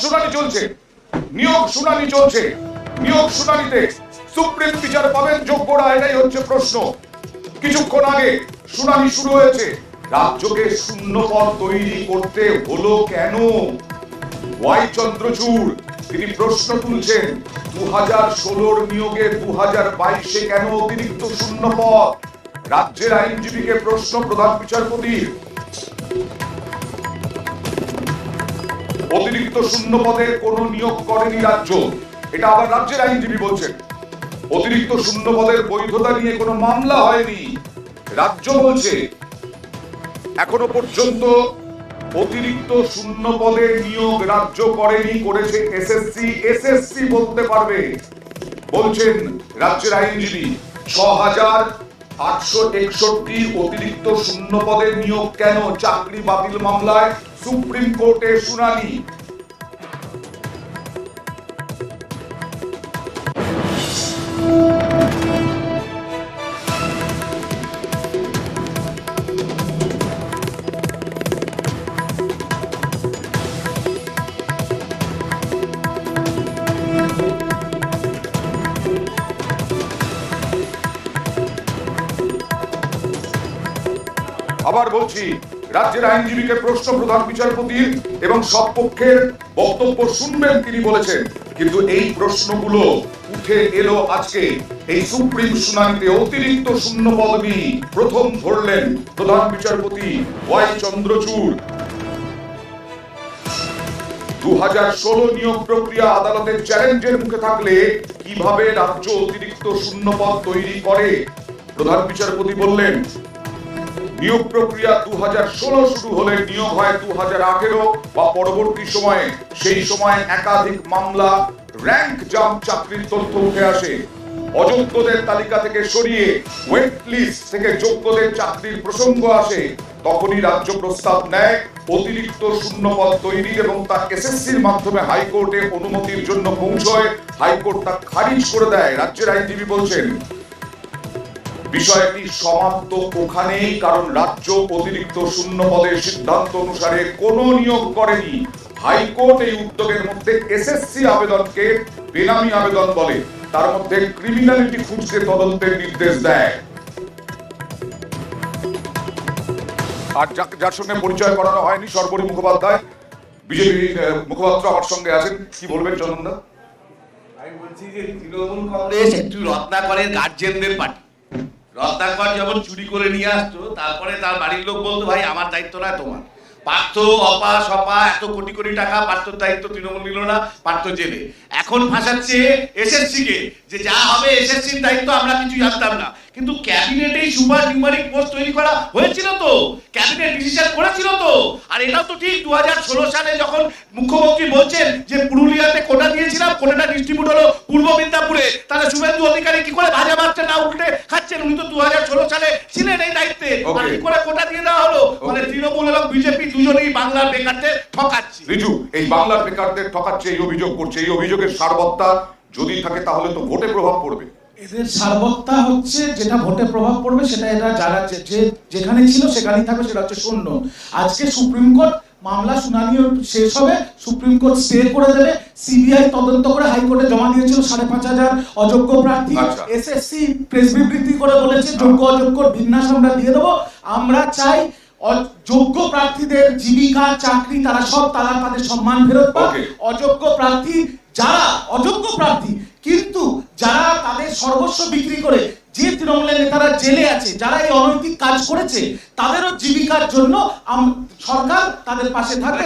শুনানি চলছে। নিয়োগ শুনানি চলছে। নিয়োগ শুনানিতে সুপ্রিম বিচার পাবেন যোগ্যরা এটাই হচ্ছে প্রশ্ন। কিছুক্ষণ আগে শুনানি শুরু হয়েছে। রাজ্যকে শূন্য পদ তৈরি করতে হলো কেন? ওয়াই চন্দ্রচূড়, তিনি প্রশ্ন তুলছেন দু হাজার ষোলোর নিয়োগে দু হাজার বাইশে কেন অতিরিক্ত শূন্য পদ? রাজ্যের আইনজীবীকে প্রশ্ন প্রধান বিচারপতির। অতিরিক্ত শূন্য পদের কোনো নিয়োগ করেনি রাজ্য। এটা আবার রাজ্যের আইনজীবী বলছেন। অতিরিক্ত শূন্য পদের বৈধতা নিয়ে কোনো মামলা হয়নি। রাজ্য বলছে, এখনও পর্যন্ত অতিরিক্ত শূন্য পদের নিয়োগ রাজ্য করেনি, করেছে এসএসসি এসএসসি বলতে পারবে, বলছেন রাজ্যের আইনজীবী। ছ হাজার আটশো একষট্টি অতিরিক্ত শূন্য পদের নিয়োগ কেন চাকরি বাতিল মামলায়? সুপ্রিম কোর্টে শুনানি। আবার বলছি রাজ্যের আইনজীবীকে প্রশ্ন প্রধান বিচারপতির এবং সব পক্ষের বক্তব্য শুনবেন তিনি বলেছেন। কিন্তু এই প্রশ্নগুলো উঠে এলো আজকে। এই সুপ্রিম শুনানিতে অতিরিক্ত শূন্য পদবি প্রথম ধরলেন প্রধান বিচারপতি ওয়াই চন্দ্রচূড়। দু হাজার ষোলো নিয়োগ প্রক্রিয়া আদালতের চ্যালেঞ্জের মুখে থাকলে কীভাবে রাজ্য অতিরিক্ত শূন্য পদ তৈরি করে? প্রধান বিচারপতি বললেন নিয়োগ প্রক্রিয়া দু শুরু হলে নিয়োগ হয় দু বা পরবর্তী সময়ে। সেই সময় একাধিক মামলা র্যাঙ্ক জাম্প চাকরির তথ্য উঠে আসে। অযোগ্যদের তালিকা থেকে সরিয়ে ওয়েট লিস্ট থেকে যোগ্যদের চাকরির প্রসঙ্গ আসে। তখনই রাজ্য প্রস্তাব নেয় অতিরিক্ত শূন্য পদ তৈরি এবং তা এসএসসির মাধ্যমে হাইকোর্টে অনুমতির জন্য পৌঁছয়। হাইকোর্ট তা খারিজ করে দেয়, রাজ্যের আইনজীবী বলছেন। বিষয়টি সমাপ্ত ওখানেই, কারণ রাজ্য অতিরিক্ত শূন্য পদের সিদ্ধান্ত অনুসারে কোনো নিয়োগ করেনি। হাইকোর্ট এই উদ্যোগের মধ্যে এসএসসি আবেদনকে বেনামি আবেদন বলে। তার মধ্যে ক্রিমিনালিটি খুঁজতে তদন্তের নির্দেশ দেয়। আর যার সঙ্গে পরিচয় করানো হয়নি সর্বরী মুখোপাধ্যায়। বিজেপি মুখপাত্র আমার সঙ্গে আছেন। কি বলবেন চন্দনদা? আমি বলছি যে তৃণমূল কংগ্রেস একটু রত্নাকরের গার্জেনদের পার্টি রত্নাকর যখন চুরি করে নিয়ে আসতো, তারপরে তার বাড়ির লোক বলতো, ভাই, আমার দায়িত্ব না তোমার। পার্থ, অপা, সপা, এত কোটি কোটি টাকা পার্থর দায়িত্ব তৃণমূল নিল না, পার্থ জেলে। এখন ফাঁসাচ্ছে এসএসসি কে, যে যা হবে এসএসসির দায়িত্ব আমরা কিছু জানতাম না। কিন্তু ক্যাবিনেটেই সুপার নিউমারিক পোস্ট তৈরি করা হয়েছিল তো। ক্যাবিনেট ডিসিশন করেছিল তো। আর এটাও তো ঠিক দু হাজার ষোল সালে যখন মুখ্যমন্ত্রী বলছেন যে পুরুলিয়াতে কোটা দিয়েছিলাম কোটাটা ডিস্ট্রিবিউট হলো পূর্ব মিদনাপুরে। তাহলে শুভেন্দু অধিকারী কি করে ভাজা মারছে না উল্টে খাচ্ছেন? উনি তো দু সালে ছিলেন এই দায়িত্বে। আর কি করে কোটা দিয়ে দেওয়া হলো? মানে তৃণমূল এবং বিজেপি দুজনেই বাংলার বেকারদের ঠকাচ্ছে। রিজু এই বাংলার বেকারদের ঠকাচ্ছে এই অভিযোগ করছে। এই অভিযোগের সারবত্তা যদি থাকে তাহলে তো ভোটে প্রভাব পড়বে। এদের সারবত্তা হচ্ছে যেটা ভোটে প্রভাব পড়বে সেটা এরা যারা যে- যেখানে ছিল সেখানেই থাকবে সেটা হচ্ছে শূন্য। আজকে সুপ্রিম কোর্ট মামলা শুনানি শেষ হবে সুপ্রিম কোর্ট স্টে করে দেবে সিবিআই তদন্ত করে হাইকোর্টে জমা দিয়েছিল সাড়ে পাঁচ হাজার অযোগ্য প্রার্থী। আচ্ছা। এসএসসি প্রেস বিবৃতি করে বলেছে যোগ্য অযোগ্য বিন্যাস আমরা দিয়ে দেবো। আমরা চাই যোগ্য প্রার্থীদের জীবিকা চাকরি তারা সব তারা তাদের সম্মান ফেরত পাক। অযোগ্য প্রার্থী যারা অযোগ্য প্রার্থী সর্বস্ব বিক্রি করে যে তৃণমূলের নেতারা জেলে আছে যারা এই অনৈতিক কাজ করেছে তাদেরও জীবিকার জন্য সরকার তাদের পাশে থাকবে।